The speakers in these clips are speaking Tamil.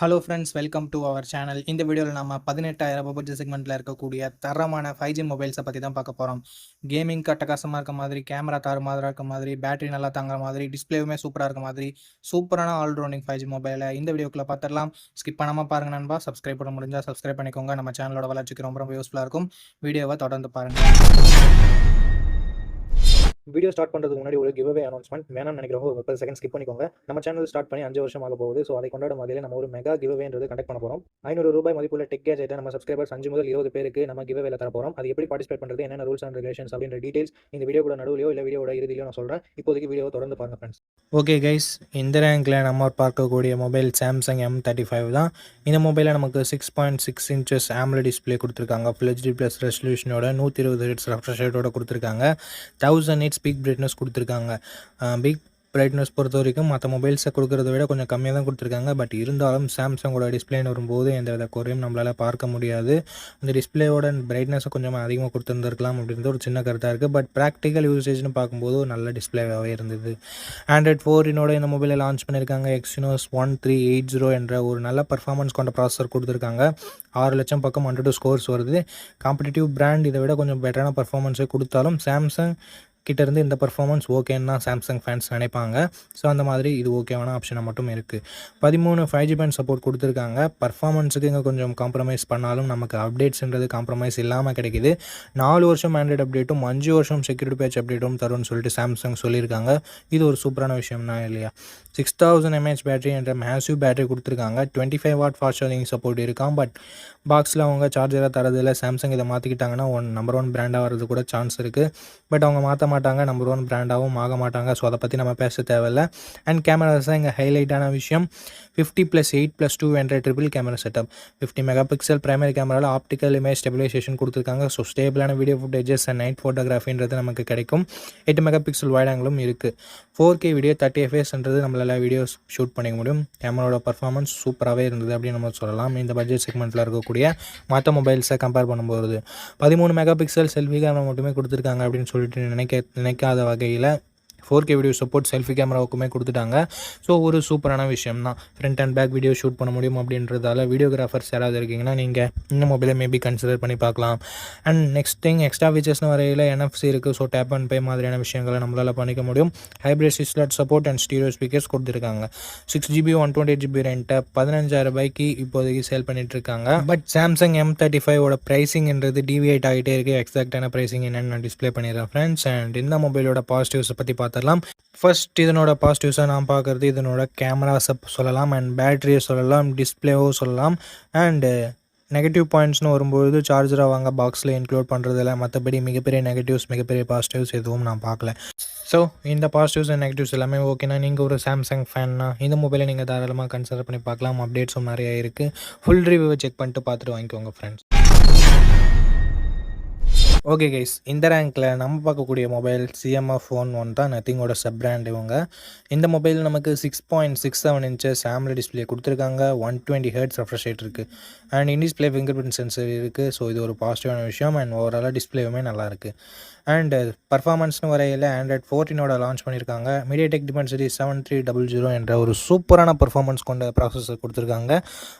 Hello friends welcome to our channel இந்த வீடியோவில் நம்ம பதினெட்டாயிரம் பட்ஜெட் செக்மெண்ட்டில் இருக்கக்கூடிய தரமான ஃபைவ் ஜி மொபைல்ஸை பற்றி தான் பார்க்க போகிறோம் கேமிங் கட்டகாசமாக இருக்க மாதிரி கேமரா தாறுமாறாக இருக்க மாதிரி பேட்டரி நல்லா தாங்குற மாதிரி டிஸ்பிளேவுமே சூப்பராக இருக்க மாதிரி சூப்பரான ஆல்ரவுண்டிங் ஃபைவ் ஜி மொபைலை இந்த வீடியோக்குள்ளே பார்த்துடலாம். ஸ்கிப் பண்ணாமல் பாருங்க நண்பா. சப்ஸ்கிரைப் பண்ண முடிஞ்சால் சப்ஸ்கிரைப் பண்ணிக்கோங்க. நம்ம சேனலோட வளர்ச்சிக்கு ரொம்ப ரொம்ப யூஸ்ஃபுல்லாக இருக்கும். வீடியோவை தொடர்ந்து பாருங்கள் வீடியோ ஸ்டார்ட் பண்ணுறதுக்கு முன்னாடி ஒரு கிவ்வே அனௌன்ஸ்மெண்ட் வேணும்னு நினைக்கிறவங்க ஒரு முப்பது செகண்ட் ஸ்கிப் பண்ணிக்கோங்க. நம்ம சேனல் ஸ்டார்ட் பண்ணி அஞ்சு வருஷம் ஆக போகுது. ஸோ அதை கொண்டாடும் வகையில் நம்ம ஒரு மெகா கிவ்வேன்றது கண்டக்ட் பண்ண போகிறோம் ஐநூறு ரூபாய் மதிப்புள்ள டெக் கேஜெட்டை நம்ம சப்ஸ்கிரைபர்ஸ் அஞ்சு முதல் இருபது பேருக்கு நம்ம கிவ்வேல தர போகிறோம் அது எப்படி பார்ட்டிசிபேட் பண்ணுறது என்னென்ன ரூல்ஸ் அண்ட் ரெகுலேஷன்ஸ் அப்படின்ற டீடைல்ஸ் இந்த வீடியோட நடுவிலையோ இல்லை வீடியோட இறுதியிலையோ நான் சொல்கிறேன் இப்போதைக்கு வீடியோ தொடர்ந்து பாருங்க ஃப்ரெண்ட்ஸ் ஓகே கைஸ் இந்த ரேங்கில் நம்ம பார்க்கக்கூடிய mobile Samsung M thirty five தான். இந்த மொபைலில் நமக்கு six point six inches AMOLED display கொடுத்துருக்காங்க. ஃபுல் ஹெச்டி ப்ளஸ் ரெசல்யூஷனோட நூற்றி இருபது ஹெட்ஸ் ரெஃப்ரெஷ் ரேட்டோட கொடுத்துருக்காங்க. தௌசண்ட் ஹெட்ஸ் பீக் பிரைட்னஸ் கொடுத்துருக்காங்க. பிக் பிரைட்னஸ் பொறுத்த வரைக்கும் மற்ற மொபைல்ஸை கொடுக்குறத விட கொஞ்சம் கம்மியாக தான் கொடுத்துருக்காங்க. பட் இருந்தாலும் சாம்சங்கோட டிஸ்பிளேன்னு வரும்போது எந்த வித குறையும் நம்மளால் பார்க்க முடியாது. அந்த டிஸ்பிளேவோட பிரைட்னஸை கொஞ்சம் அதிகமாக கொடுத்துருந்துருக்கலாம் அப்படின்றது ஒரு சின்ன கருத்தாக இருக்குது பட் ப்ராக்டிக்கல் யூசேஜ்னு பார்க்கும்போது ஒரு நல்ல டிஸ்பிளேவாகவே இருந்தது. ஆண்ட்ராய்ட் ஃபோரினோட இந்த மொபைலை லான்ச் பண்ணியிருக்காங்க Exynos one three eight zero என்ற ஒரு நல்ல பர்ஃபார்மன்ஸ் கொண்ட ப்ராசஸர் கொடுத்துருக்காங்க. ஆறு லட்சம் பக்கம் ஹண்ட்ரட் ஸ்கோர்ஸ் வருது. காம்படிட்டிவ் பிராண்ட் இதை விட கொஞ்சம் பெட்டரான பர்ஃபார்மன்ஸை கொடுத்தாலும் சாம்சங் கிட்ட இருந்து இந்த பர்ஃபார்மன்ஸ் ஓகேன்னு தான் சாம்சங் ஃபேன்ஸ் நினைப்பாங்க. ஸோ அந்த மாதிரி இது ஓகேவான ஆப்ஷனாக மட்டும் இருக்குது பதிமூணு ஃபைவ் ஜி பேண்ட் சப்போர்ட் கொடுத்துருக்காங்க. பர்ஃபார்மன்ஸுக்கு இங்கே கொஞ்சம் காம்ப்ரமைஸ் பண்ணாலும் நமக்கு அப்டேட்ஸ்ன்றது காம்ப்ரமைஸ் இல்லாமல் கிடைக்குது. நாலு வருஷம் ஆண்ட்ராய்டு அப்டேட்டும் அஞ்சு வருஷம் செக்யூரிட்டி பேட்ச் அப்டேட்டும் தரும்னு சொல்லிட்டு சாம்சங் சொல்லியிருக்காங்க. இது ஒரு சூப்பரான விஷயம்னா இல்லையா? சிக்ஸ் தௌசண்ட் எம்ஏஹெச் பேட்டரி என்ற மேசிவ் பேட்டரி கொடுத்துருக்காங்க. Twenty five watt fast charging support இருக்கான் பட் பாக்ஸில் அவங்க சார்ஜராக தரதில்லை. சாம்சங் இதை மாற்றிக்கிட்டாங்கன்னா ஒன் நம்பர் ஒன் பிராண்டாக வரது கூட சான்ஸ் இருக்குது பட் அவங்க மாற்ற மாட்டாங்க நம்பர் ஒன் பிராண்டாகவும் ஆக மாட்டாங்க. ஸோ அதை பற்றி நம்ம பேச தேவையில்ல. அண்ட் கேமராஸ் தான் இங்கே ஹைலைட்டான விஷயம். Fifty plus eight plus two என்ற triple camera setup fifty mega pixel primary கேமராவில் ஆப்டிக்கல் இமேஜ் ஸ்டெபிலைசேஷன் கொடுத்துருக்காங்க. ஸோ ஸ்டேபிளான வீடியோ ஃபுட்டேஜஸ் அண்ட் நைட் ஃபோட்டோகிராஃபின்றது நமக்கு கிடைக்கும். எட்டு மெகா பிக்சல் வைடாங்களும் இருக்குது ஃபோர் கே வீடியோ தேர்ட்டி எஃப்எஸ்ன்றது நம்மளால் வீடியோஸ் ஷூட் பண்ணிக்க முடியும். கேமராவோட பர்ஃபார்மன்ஸ் சூப்பராகவே இருந்தது அப்படின்னு நம்ம சொல்லலாம். இந்த பட்ஜெட் செக்மெண்ட்டில் இருக்கக்கூடிய மற்ற மொபைல்ஸை கம்பேர் பண்ணும்போது. பதிமூணு மெகா பிக்சல் செல்ஃபி கேமரா மட்டுமே கொடுத்துருக்காங்க அப்படின்னு சொல்லிட்டு நினைக்க நினைக்காத வகையில் four K video support selfie கேமராவுக்குமே கொடுத்துட்டாங்க. ஸோ ஒரு சூப்பரான விஷயம் தான் front and back video shoot பண்ண முடியும் அப்படின்றதால வீடியோகிராஃபர்ஸ் யாராவது இருக்கீங்கன்னா நீங்கள் இந்த மொபைலை மேபி கன்சிடர் பண்ணி பார்க்கலாம். அண்ட் நெக்ஸ்ட் திங் எக்ஸ்ட்ரா ஃபீச்சர்ஸ்னு வரையில் என்எஃப்சி இருக்குது ஸோ டேப் அண்ட் பே மாதிரியான விஷயங்களை நம்மளால் பண்ணிக்க முடியும். Hybrid SIM slot support and stereo speakers கொடுத்துருக்காங்க. Six GB one twenty eight GB ரெண்ட்டை பதினஞ்சாயிரம் ரூபாய்க்கு இப்போதைக்கு சேல் பண்ணிட்டு இருக்காங்க. பட் சாம்சங் எம் தேர்ட்டி ஃபைவோட ப்ரைஸிங்ன்றது டிவியேட் ஆகிட்டே இருக்குது எக்ஸாக்டான ப்ரைஸிங் என்னென்னு நான் டிஸ்ப்ளே பண்ணிடுறேன் ஃப்ரெண்ட்ஸ் அண்ட் இந்த மொபைலோட பாசிட்டிவ்ஸை பற்றி பார்த்துடலாம். ஃபர்ஸ்ட் இதனோட பாசிட்டிவ்ஸாக நான் பார்க்குறது இதனோட கேமராஸை சொல்லலாம் அண்ட் பேட்டரியை சொல்லலாம் டிஸ்பிளேவும் சொல்லலாம். அண்டு நெகட்டிவ் பாயிண்ட்ஸ்னு வரும்போது சார்ஜராக வாங்க பாக்ஸில் இன்க்ளூட் பண்ணுறதில்ல மற்றபடி மிகப்பெரிய நெகட்டிவ்ஸ் மிகப்பெரிய பாசிட்டிவ்ஸ் எதுவும் நான் பார்க்கல. ஸோ இந்த பாசிட்டிவ்ஸ் அண்ட் நெகட்டிவ்ஸ் எல்லாமே ஓகேனா நீங்கள் ஒரு சாம்சங் ஃபேன்னா இந்த மொபைலை நீங்கள் தாராளமாக கன்சிடர் பண்ணி பார்க்கலாம். அப்டேட்ஸும் நிறைய இருக்குது ஃபுல் ரிவ்யூவை செக் பண்ணிட்டு பார்த்துட்டு வாங்கிக்கோங்க ஃப்ரெண்ட்ஸ் ஓகே கைஸ் இந்த ரேங்க்கில் நம்ம பார்க்கக்கூடிய மொபைல் சிஎம்எஃப் ஃபோன் ஒன் தான் நத்திங்கோட சப் பிராண்ட் இவங்க. இந்த மொபைல் நமக்கு six point six seven inches AMOLED display கொடுத்துருக்காங்க. One twenty hertz refresh rate இருக்குது and in display finger print sensor இருக்குது ஸோ இது ஒரு பாசிட்டிவான விஷயம் அண்ட் ஓவராலாக டிஸ்பிளேவுமே நல்லாயிருக்கு அண்ட் பர்ஃபார்மன்ஸ்னு வரையில் ஆண்ட்ராய்ட் ஃபோர்டீனோட லான்ச் பண்ணியிருக்காங்க MediaTek Dimensity seven three double zero என்ற ஒரு சூப்பரான பர்ஃபார்மன்ஸ் கொண்ட ப்ராசஸர் கொடுத்துருக்காங்க.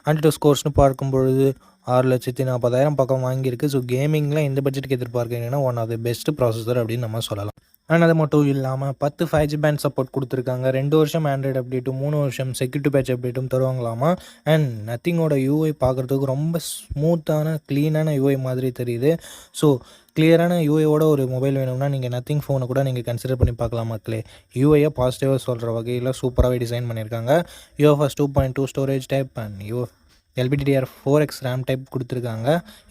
அண்ட் ஸ்கோர்ஸ்னு பார்க்கும்பொழுது ஆறு லட்சத்தி நாற்பதாயிரம் பக்கம் வாங்கியிருக்கு. ஸோ கேமிங்கில் இந்த பட்ஜெட்டுக்கு எதிர்பார்க்கீங்கன்னா one of the best processor அப்படின்னு நம்ம சொல்லலாம். ஆனால் அது மட்டும் இல்லாமல் பத்து ஃபைவ் ஜி பேண்ட் சப்போர்ட் கொடுத்துருக்காங்க. ரெண்டு வருஷம் ஆண்ட்ராய்டு அப்டேட்டும் மூணு வருஷம் செக்யூரிட்டி பேட்ச் அப்டேட்டும் தருவாங்களாமா? அண்ட் நத்திங்கோட யூஐ பார்க்குறதுக்கு ரொம்ப ஸ்மூத்தான க்ளீனான யூஐ மாதிரி தெரியுது. ஸோ கிளியரான யூஐயோட ஒரு மொபைல் வேணும்னா நீங்கள் நத்திங் ஃபோனை கூட நீங்கள் கன்சிடர் பண்ணி பார்க்கலாம் மக்களே. யூஐயை பாசிட்டிவாக சொல்கிற வகையில் சூப்பராகவே டிசைன் பண்ணியிருக்காங்க. UFS two point two storage type and you LPDDR four X RAM type கொடுத்துருக்காங்க.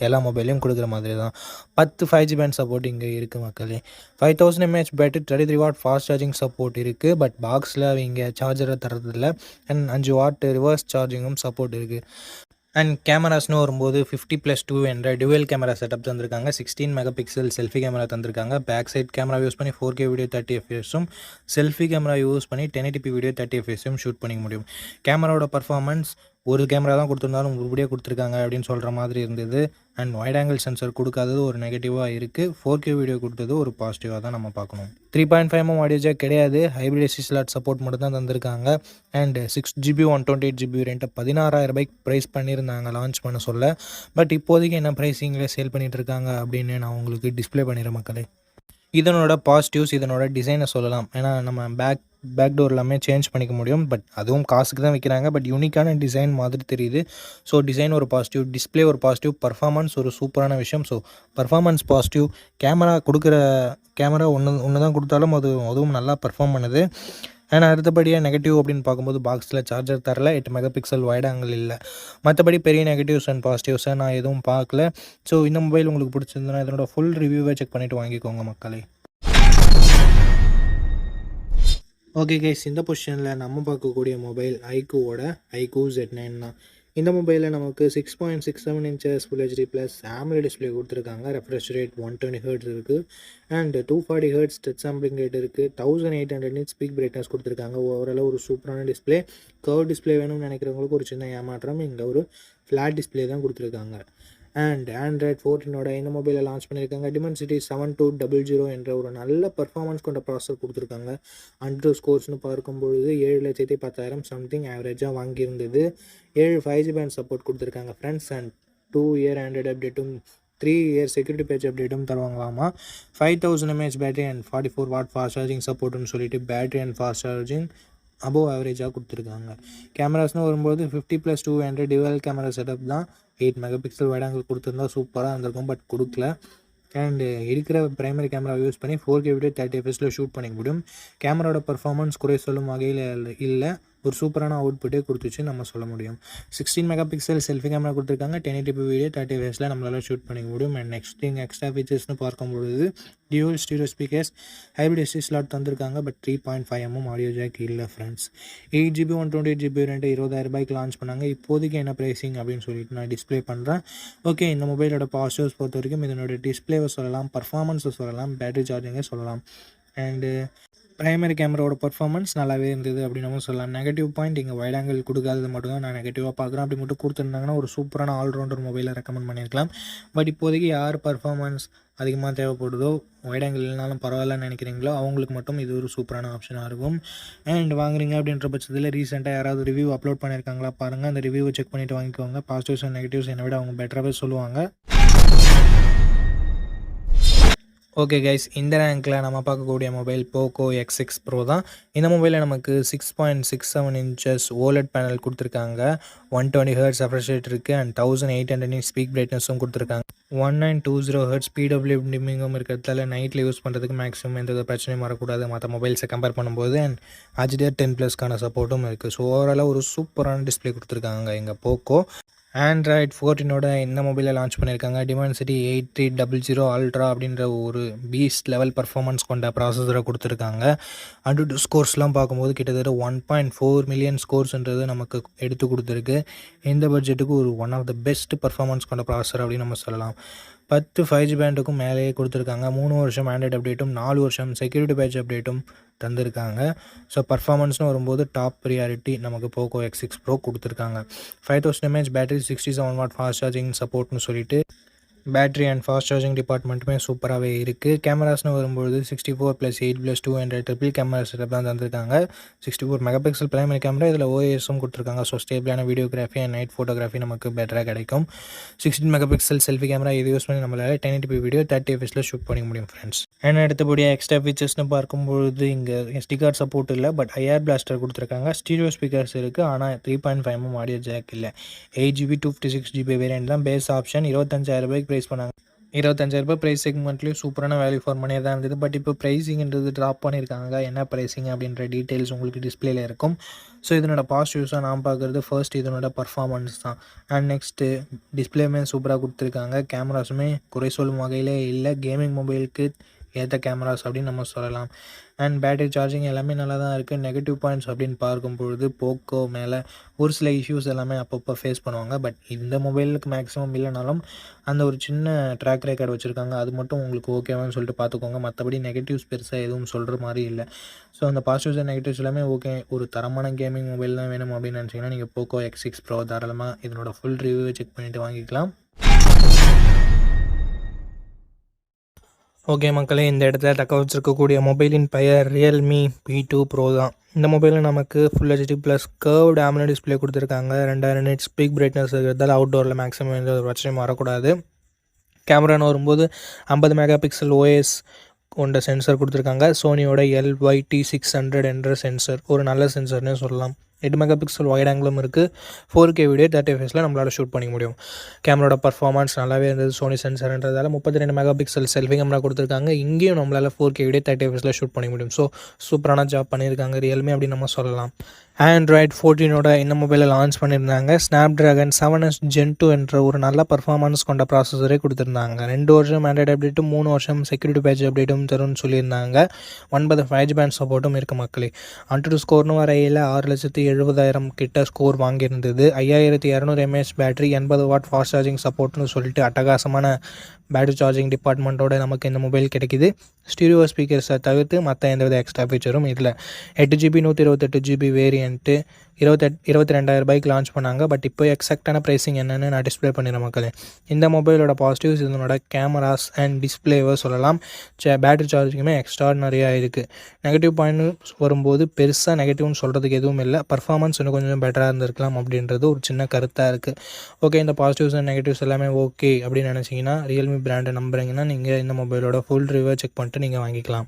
எல்லா மொபைலையும் கொடுக்குற மாதிரி தான் பத்து ஃபைவ் ஜி பேண்ட் சப்போர்ட் இங்கே இருக்குது மக்களே. Five thousand mAh battery thirty three watt fast charging support இருக்குது பட் பாக்ஸில் அவங்க சார்ஜரை தரதில்ல அண்ட் அஞ்சு வாட் ரிவர்ஸ் சார்ஜிங்கும் சப்போர்ட் இருக்குது அண்ட் கேமராஸ்னு வரும்போது ஃபிஃப்டி ப்ளஸ் டூ என்ற டுவெல் கேமரா செட்டப் தந்திருக்காங்க. Sixteen mega pixel selfie camera தந்திருக்காங்க. பேக் சைட் கேமரா யூஸ் பண்ணி ஃபோர் கே வீடியோ தேர்ட்டி எஃப்எஸும் செல்ஃபி கேமரா யூஸ் பண்ணி ten eighty p video thirty எஃப்எஸும் shoot பண்ணிக்க முடியும். கேமராவோட பர்ஃபார்மன்ஸ் ஒரு கேமரா தான் கொடுத்துருந்தாலும் உருப்படியாக கொடுத்துருக்காங்க அப்படின்னு சொல்கிற மாதிரி இருந்தது. அண்ட் ஒயிட் ஆங்கிள் சென்சர் கொடுக்காதது ஒரு நெகட்டிவாக இருக்குது ஃபோர் கே வீடியோ கொடுத்தது ஒரு பாசிட்டிவாக தான் நம்ம பார்க்கணும். Three point five M audio jack கிடையாது. ஹைப்ரிட் எஸ்சி ஸ்லாட் சப்போர்ட் மட்டும் தான் தந்திருக்காங்க and six GB one twenty eight GB ரெண்ட்டை பதினாறாயிரம் ரூபாய்க்கு ப்ரைஸ் பண்ணியிருந்தாங்க லான்ச் பண்ண சொல்ல. பட் இப்போதைக்கு என்ன ப்ரைஸிங்கில் சேல் பண்ணிட்டு இருக்காங்க அப்படின்னு நான் உங்களுக்கு டிஸ்ப்ளே பண்ணிடுறேன் மக்களே. இதனோட பாசிட்டிவ்ஸ் இதனோட டிசைனை சொல்லலாம். ஏன்னா நம்ம பேக் பேக் டோர் எல்லாமே சேஞ்ச் பண்ணிக்க முடியும். பட் அதுவும் காசுக்கு தான் விற்கிறாங்க பட் யூனிக்கான டிசைன் மாதிரி தெரியுது. ஸோ டிசைன் ஒரு பாசிட்டிவ் டிஸ்ப்ளே ஒரு பாசிட்டிவ் பர்ஃபார்மன்ஸ் ஒரு சூப்பரான விஷயம். ஸோ பர்ஃபார்மன்ஸ் பாசிட்டிவ் கேமரா கொடுக்குற கேமரா ஒன்று ஒன்று தான் கொடுத்தாலும் அது அதுவும் நல்லா பர்ஃபார்ம் பண்ணுது. ஏன்னா அடுத்தபடியாக நெகட்டிவ் அப்படின்னு பார்க்கும்போது பாக்ஸில் சார்ஜர் தரல. எட்டு மெகா பிக்சல் வைட் ஆங்கிள் இல்லை. மற்றபடி பெரிய நெகட்டிவ்ஸ் அண்ட் பாசிட்டிவ்ஸை நான் எதுவும் பார்க்கல. ஸோ இந்த மொபைல் உங்களுக்கு பிடிச்சிருந்ததுன்னா இதனோட ஃபுல் ரிவ்யூவை செக் பண்ணிவிட்டு வாங்கிக்கோங்க மக்களே. ஓகே கைஸ் இந்த பொசிஷனில் நம்ம பார்க்கக்கூடிய மொபைல் ஐக்கூவோட ஐக்கூ ஜெட் நைன் தான். இந்த மொபைலில் நமக்கு six point six seven inches full HD plus AMOLED display கொடுத்துருக்காங்க. Refresh rate one twenty hertz இருக்குது and two forty hertz touch sampling rate இருக்குது thousand eight hundred nit peak brightness கொடுத்துருக்காங்க. ஓவராலாக ஒரு சூப்பரான டிஸ்பிளே கர்வ் டிஸ்பிளே வேணும்னு நினைக்கிறவங்களுக்கு ஒரு சின்ன ஏமாற்றம். இங்கே ஒரு ஃப்ளாட் டிஸ்பிளே தான் கொடுத்துருக்காங்க. அண்ட் ஆண்ட்ராய்ட் ஃபோர்டீனோட இந்த மொபைலை லான்ச் பண்ணியிருக்காங்க. Dimensity seven two double zero என்ற ஒரு நல்ல பர்ஃபார்மன்ஸ் கொண்ட ப்ராசஸர் கொடுத்துருக்காங்க. அண்ட்ரோ ஸ்கோர்ஸ்னு பார்க்கும்பொழுது ஏழு லட்சத்தி பத்தாயிரம் சம்திங் ஆவரேஜாக வாங்கியிருந்தது. ஏழு ஃபைவ் ஜி பேண்ட் சப்போர்ட் கொடுத்துருக்காங்க. Friends and two year Android அப்டேட்டும் த்ரீ இயர் செக்யூரிட்டி பேஜ் அப்டேட்டும் தருவாங்களாமா? Five thousand mAh battery and forty four watt fast charging சப்போர்ட்னு சொல்லிட்டு battery and fast charging above ஆவரேஜாக கொடுத்துருக்காங்க. கேமராஸ்னு வரும்போது fifty plus two hundred dual camera setup தான். Eight mega pixel wide angle கொடுத்துருந்தா சூப்பராக இருந்திருக்கும் பட் கொடுக்கல. அண்ட் இருக்கிற பிரைமரி கேமரா யூஸ் பண்ணி ஃபோர் கே வீடியோ தேர்ட்டி எஃப்எஸில் ஷூட் பண்ணிக்க முடியும் கேமராவோட பர்ஃபார்மன்ஸ் குறை சொல்லும் வகையில் இல்லை. ஒரு சூப்பரான அவுட்புட்டே கொடுத்துச்சு நம்ம சொல்ல முடியும். Sixteen mega pixel selfie camera கொடுத்துருக்காங்க டென் எயிட்டி வீடியோ தேர்ட்டி வயசில் நம்மளால ஷூட் பண்ணிக்க முடியும். அண்ட் நெக்ஸ்ட் திங் எக்ஸ்ட்ரா ஃபீச்சர்ஸ்னு பார்க்கும்பொழுது dual stereo speakers hybrid SD slot தந்திருக்காங்க. But three point five mm audio jack இல்லை friends eight GB one twenty eight GB ரெண்டு இருபதாயிரம் ரூபாய்க்கு லான்ச் பண்ணாங்க. இப்போதைக்கு என்ன ப்ரைஸிங் அப்படின்னு சொல்லிட்டு நான் டிஸ்ப்ளே பண்ணுறேன் ஓகே இந்த மொபைலோட பாசிட்டிவ்ஸ் பொறுத்த வரைக்கும் இதனோட டிஸ்ப்ளேவை சொல்லலாம் பர்ஃபார்மன்ஸை சொல்லலாம் பேட்டரி சார்ஜிங்கை சொல்லலாம். அண்டு ப்ரைமரி கேமராவோட பர்ஃபார்மன்ஸ் நல்லாவே இருந்தது அப்படின்னு நம்ம சொல்லலாம். நெகட்டிவ் பாயிண்ட் இங்கே வைட் ஆங்கிள் கொடுக்காதது மட்டும் தான் நான் நெகட்டிவாக பார்க்குறேன். அப்படி மட்டும் கொடுத்துருந்தாங்கன்னா ஒரு சூப்பரான ஆல்ரவுண்டர் மொபைலை ரெக்கமெண்ட் பண்ணியிருக்கலாம். பட் இப்போதைக்கு யார் பர்ஃபார்மன்ஸ் அதிகமாக தேவைப்படுதோ வைட் ஆங்கிள் இல்லைனாலும் பரவாயில்லன்னு நினைக்கிறீங்களோ அவங்களுக்கு மட்டும் இது ஒரு சூப்பரான ஆப்ஷனாக இருக்கும். அண்ட் வாங்குறீங்க அப்படின்ற பட்சத்தில் ரீசெண்டாக யாராவது ரிவ்யூ அப்லோட் பண்ணியிருக்காங்களா பாருங்கள் அந்த ரிவ்யூவை செக் பண்ணிவிட்டு வாங்கிக்கோங்க. பாசிட்டிவ்ஸ் அண்ட் நெகட்டிவ்ஸ் என்னை விட அவங்க பெட்டராகவே சொல்லுவாங்க. ஓகே கைஸ் இந்த ரேங்க்கில் நம்ம பார்க்கக்கூடிய mobile Poco X six Pro தான். இந்த மொபைலில் நமக்கு six point six seven inches OLED panel கொடுத்துருக்காங்க. One twenty hertz refresh rate இருக்குது and thousand eight hundred peak பிரைட்னஸும் கொடுத்துருக்காங்க. One nine two zero hertz PWM டிமிங்கும் இருக்கிறதால நைட்டில் யூஸ் பண்ணுறதுக்கு மேக்ஸிமம் எந்த ஒரு பிரச்சனையும் வரக்கூடாது. மற்ற மொபைல்ஸை கம்பேர் பண்ணும்போது அண்ட் ஹச்டிஆர் டென் ப்ளஸ்க்கான சப்போர்ட்டும் இருக்குது ஸோ ஓவராலாக ஒரு சூப்பரான டிஸ்பிளே கொடுத்துருக்காங்க எங்கள் போக்கோ ஆண்ட்ராய்ட் ஃபோர்டீனோட இந்த மொபைலை லான்ச் பண்ணியிருக்காங்க Dimensity eight three double zero ultra அப்படின்ற ஒரு பீஸ்ட் லெவல் பர்ஃபார்மன்ஸ் கொண்ட ப்ராசஸரை கொடுத்துருக்காங்க. அண்டு ஸ்கோர்ஸ்லாம் பார்க்கும்போது கிட்டத்தட்ட ஒன் பாயிண்ட் ஃபோர் மில்லியன் ஸ்கோர்ஸ்ன்றது நமக்கு எடுத்து கொடுத்துருக்கு. இந்த பட்ஜெட்டுக்கு ஒரு one of the best performance கொண்ட ப்ராசஸர் அப்படின்னு நம்ம சொல்லலாம். பத்து ஃபைவ் ஜி பேண்டுக்கும் மேலேயே கொடுத்துருக்காங்க. மூணு வருஷம் ஆண்ட்ராய்ட் அப்டேட்டும் நாலு வருஷம் செக்யூரிட்டி பேட்ச் அப்டேட்டும் தந்திருக்காங்க. ஸோ பர்ஃபார்மன்ஸ்னு வரும்போது டாப் ப்ரியாரிட்டி நமக்கு போக்கோ எக்ஸ் சிக்ஸ் ப்ரோ கொடுத்துருக்காங்க. Five thousand mAh battery sixty seven watt fast charging சப்போர்ட்னு சொல்லிட்டு பேட்ரி அண்ட் ஃபாஸ்ட் சார்ஜிங் டிபார்ட்மெண்ட்டுமே சூப்பராகவே இருக்குது கேமராஸ்னு வரும்போது sixty four plus eight plus two hundred triple camera setup தான் தந்திருக்காங்க. Sixty four mega pixel primary camera இதில் ஓஎஸும் கொடுத்துருக்காங்க. ஸோ ஸ்டேபிளான வீடியோகிராஃபி அண்ட் நைட் ஃபோட்டோகிராஃபி நமக்கு பெட்டராக கிடைக்கும். Sixteen mega pixel selfie camera இது யூஸ் பண்ணி நம்மளால் டென் எயிட்டி வீடியோ தேர்ட்டி எஃப்எஸில் ஷூட் பண்ணிக்க முடியும் ஃப்ரெண்ட்ஸ் அண்ட் அடுத்தபடியாக எக்ஸ்ட்ரா ஃபீச்சர்ஸ்னு பார்க்கும்பொழுது இங்கே எஸ்டி கார்டு சப்போர்ட் இல்லை பட் ஐஆர் பிளாஸ்டர் கொடுத்துருக்காங்க. ஸ்டீரியோ ஸ்பீக்கர்ஸ் இருக்குது ஆனால் three point five M audio jack இல்லை. Eight GB two fifty six GB variant தான் பேஸ் ஆப்ஷன் இருபத்தஞ்சாயிரம் ரூபாய்க்கு ப்ரைஸ் பண்ணாங்க. இருபத்தஞ்சாயிரரூபா ப்ரைஸ் செக்மெண்ட்லேயும் சூப்பரான வேல்யூ ஃபார் மணியாக தான் இருந்தது. பட் இப்போ ப்ரைஸிங்கிறது ட்ராப் பண்ணியிருக்காங்க என்ன ப்ரைஸிங் அப்படின்ற டீட்டெயில்ஸ் உங்களுக்கு டிஸ்பிளேல இருக்கும். ஸோ இதனோட பாசிட்டிவ்ஸாக நான் பார்க்குறது ஃபர்ஸ்ட் இதனோட பர்ஃபார்மன்ஸ் தான். அண்ட் நெக்ஸ்ட்டு டிஸ்பிளேமே சூப்பராக கொடுத்துருக்காங்க. கேமராஸுமே குறை சொல்லும் வகையிலே இல்லை. கேமிங் மொபைலுக்கு ஏற்ற கேமராஸ் அப்படின்னு நம்ம சொல்லலாம். அண்ட் பேட்டரி சார்ஜிங் எல்லாமே நல்லா தான் இருக்குது நெகட்டிவ் பாயிண்ட்ஸ் அப்படின்னு பார்க்கும் பொழுது போக்கோ மேலே ஒரு சில இஷ்யூஸ் எல்லாமே அப்பப்போ ஃபேஸ் பண்ணுவாங்க. பட் இந்த மொபைலுக்கு மேக்ஸிமம் இல்லைனாலும் அந்த ஒரு சின்ன ட்ராக் ரெக்கார்டு வச்சுருக்காங்க. அது மட்டும் உங்களுக்கு ஓகேவான்னு சொல்லிட்டு பார்த்துக்கோங்க. மற்றபடி நெகட்டிவ்ஸ் பெருசாக எதுவும் சொல்கிற மாதிரி இல்லை. ஸோ அந்த பாசிட்டிவ்ஸ் அண்ட் நெகட்டிவ்ஸ் எல்லாமே ஓகே ஒரு தரமான கேமிங் மொபைல் தான் வேணும் அப்படின்னு நினச்சிங்கன்னா நீங்கள் போக்கோ எக்ஸ் சிக்ஸ் ப்ரோ தாராளமாக இதனோட ஃபுல் ரிவ்யூவை செக் பண்ணிவிட்டு வாங்கிக்கலாம். ஓகே மக்களே இந்த இடத்துல தக்க வச்சிருக்கக்கூடிய மொபைலின் பெயர் ரியல்மி பி டூ ப்ரோ தான். இந்த மொபைலில் நமக்கு full HD plus curved AMOLED display கொடுத்துருக்காங்க. ரெண்டாயிரம் நிட்ஸ் ஸ்பீக் பிரைட்னஸ் இருக்கிறதால அவுட்டோரில் மேக்ஸிமம் எந்த ஒரு பிரச்சனையும் வரக்கூடாது. கேமரான்னு வரும்போது ஐம்பது மெகா பிக்சல் ஓஎஸ் கொண்ட சென்சர் கொடுத்துருக்காங்க. சோனியோட எல்ஒய்டி சிக்ஸ் ஹண்ட்ரட் என்ற சென்சர் ஒரு நல்ல சென்சர்னே சொல்லலாம். எட்டு மெகா பிக்சல் ஒயிட் ஆங்கிலும் இருக்குது ஃபோர் கே வீடியோ தேர்ட்டி ஃபேஸில் நம்மளால் ஷூட் பண்ணிக்க முடியும். கேமரோட பர்ஃபார்மன்ஸ் நல்லாவே இருந்தது. சோனி சென்சர்ன்றதால முப்பத்தி ரெண்டு மெகா பிக்சல் செல்ஃபி கேமரா கொடுத்துருக்காங்க. இங்கேயும் நம்மளால் ஃபோர் கே வீடியோ தேர்ட்டி ஃபேஸில் ஷூட் பண்ணிக்க முடியும். ஸோ சூப்பரான ஜாப் பண்ணியிருக்காங்க ரியல்மி அப்படின்னு நம்ம சொல்லலாம். ஆண்ட்ராய்ட் ஃபோர்டீனோட இந்த மொபைலை லான்ச் பண்ணியிருந்தாங்க Snapdragon seven S gen two என்ற ஒரு நல்ல பர்ஃபார்மன்ஸ் கொண்ட ப்ராசஸரே கொடுத்துருந்தாங்க. ரெண்டு வருஷம் ஆண்ட்ராய்டு அப்டேட்டும் மூணு வருஷம் செக்யூரிட்டி பேட்ச் அப்டேட்டும் தரும்னு சொல்லியிருந்தாங்க. ஒன்பது ஃபைவ் ஜி பேண்ட் சப்போர்ட்டும் இருக்குது மக்களே அன்டு ஸ்கோர்னு வரையில் ஆறு லட்சத்தி எழுபதாயிரம் கிட்ட ஸ்கோர் வாங்கியிருந்தது. ஐயாயிரத்தி இரநூறு எம்ஏஹெச் பேட்டரி எண்பது வாட் ஃபாஸ்ட் சார்ஜிங் சப்போர்ட்னு சொல்லிட்டு அட்டகாசமான பேட்டரி சார்ஜிங் டிபார்ட்மெண்ட்டோட நமக்கு இந்த மொபைல் கிடைக்குது. ஸ்டீரியோ ஸ்பீக்கர்ஸை தவிர்த்து மற்ற எந்தவித எக்ஸ்ட்ரா ஃபீச்சரும் இல்லை. எட்டு ஜிபி நூற்றி இருபத்தெட்டு ஜிபி வேரியண்ட்டு இருபத்தெட் இருபத்தி ரெண்டாயிரம் ரூபாய்க்கு லான்ச் பண்ணாங்க. பட் இப்போ எக்ஸாக்டான ப்ரைஸிங் என்னென்னு நான் டிஸ்பிளே பண்ணிடுறேன் மக்களே. இந்த மொபைலோட பாசிட்டிவ்ஸ் இதனோட கேமராஸ் அண்ட் டிஸ்பிளேவை சொல்லலாம். பேட்டரி சார்ஜிங்குமே எக்ஸ்ட்ராடனரியாக இருக்குது நெகட்டிவ் பாயிண்ட் வரும்போது பெருசாக நெகட்டிவ்னு சொல்கிறதுக்கு எதுவும் இல்லை. பர்ஃபார்மன்ஸ் இன்னும் கொஞ்சம் பெட்டராக இருந்திருக்கலாம் அப்படின்றது ஒரு சின்ன கருத்தாக இருக்குது ஓகே இந்த பாசிட்டிவ்ஸ் அண்ட் நெகட்டிவ்ஸ் எல்லாமே ஓகே அப்படின்னு நினச்சிங்கன்னா ரியல்மி பிராண்டை நம்புறீங்கன்னா நீங்கள் இந்த மொபைலோட ஃபுல் ரிவ்யூ செக் பண்ணிட்டு நீங்கள் வாங்கிக்கலாம்.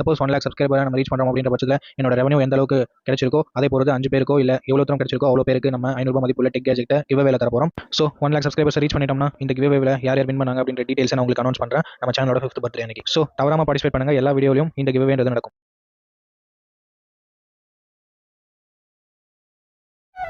சப்போஸ் ஒன் லேக் சப்ஸ்கிரைபர் நம்ம ரீச் பண்ணுறோம் அப்படின்ற பட்சத்தில் என்னோட ரெவன்யூ எந்த அளவுக்கு கிடைச்சிருக்கோ அதே பொறுத்து அஞ்சு பேருக்கோ இல்லை எவ்வளோ தூரம் கிடைச்சிருக்கோ அவ்வளோ பேருக்கு நம்ம ஐநூறு மதிப்புள்ள டெக் கேஜெக்ட்டை கிவ்வேல தர போகிறோம் so one lakh subscribers reach பண்ணிட்டோம்னா இந்த கிவ்வேல யார் யார் வின் பண்ணாங்க அப்படின்ற டீடைல்ஸ் நான் உங்களுக்கு அனௌன்ஸ் பண்ணுறேன் நம்ம சேனலோட ஃபிஃப்த் பர்த்டே அன்னைக்கு. ஸோ தவறாமல் பார்ட்டிசிபேட் பண்ணுங்கள் எல்லா வீடியோலையும் இந்த கிவ்வேன்றது நடக்கும்.